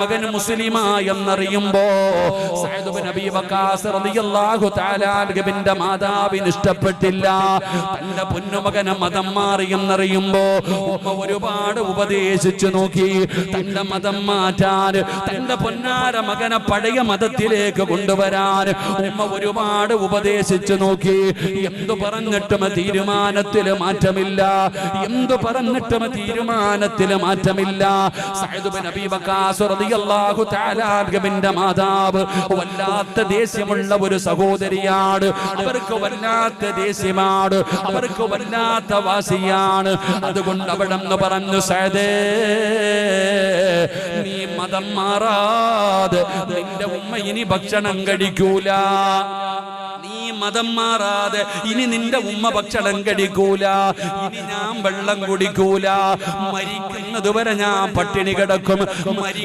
മകൻ മുസ്ലിമായെന്നറിയുമ്പോ മാതാവിന് ഇഷ്ടപ്പെട്ടില്ല. തന്റെ പൊന്നുമകനെ മതം മാറി എന്നറിയുമ്പോ ഉമ്മ ഒരുപാട് ഉപദേശിച്ചു നോക്കി. തന്റെ മതം മാറ്റാൻ തന്റെ പൊന്നാര മകനെ പഴയ മതത്തിലേക്ക് കൊണ്ടുവരാൻ ഉമ്മ ഒരുപാട് ഉപദേശിച്ചു നോക്കി. എന്തു പറഞ്ഞിട്ടും തീരുമാനത്തിൽ മാറ്റമില്ല. എന്തു പറഞ്ഞിട്ടും തീരുമാനത്തിൽ മാറ്റമില്ല. സഅദ് ബിൻ മാതാവ്. വല്ലാത്ത ദേഷ്യമുള്ള ഒരു സഹോദരിയാണ്. അവർക്ക് വല്ലാത്ത ദേഷ്യമാണ്. അവർക്ക് വല്ലാത്ത വാസിയാണ് അതുകൊണ്ട് അവിടെ പറഞ്ഞു സഅദേ നീ മതം മാറാതെ നിന്റെ ഉമ്മ ഇനി ഭക്ഷണം കഴിക്കൂല. മതം മാറാതെ ഇനി നിന്റെ ഉമ്മ ഭക്ഷണം കടിക്കൂല ഇനി ഞാൻ വെള്ളം കുടിക്കൂല. മരിക്കുന്നതുവരെ ഞാൻ പട്ടിണി കിടക്കും. മരി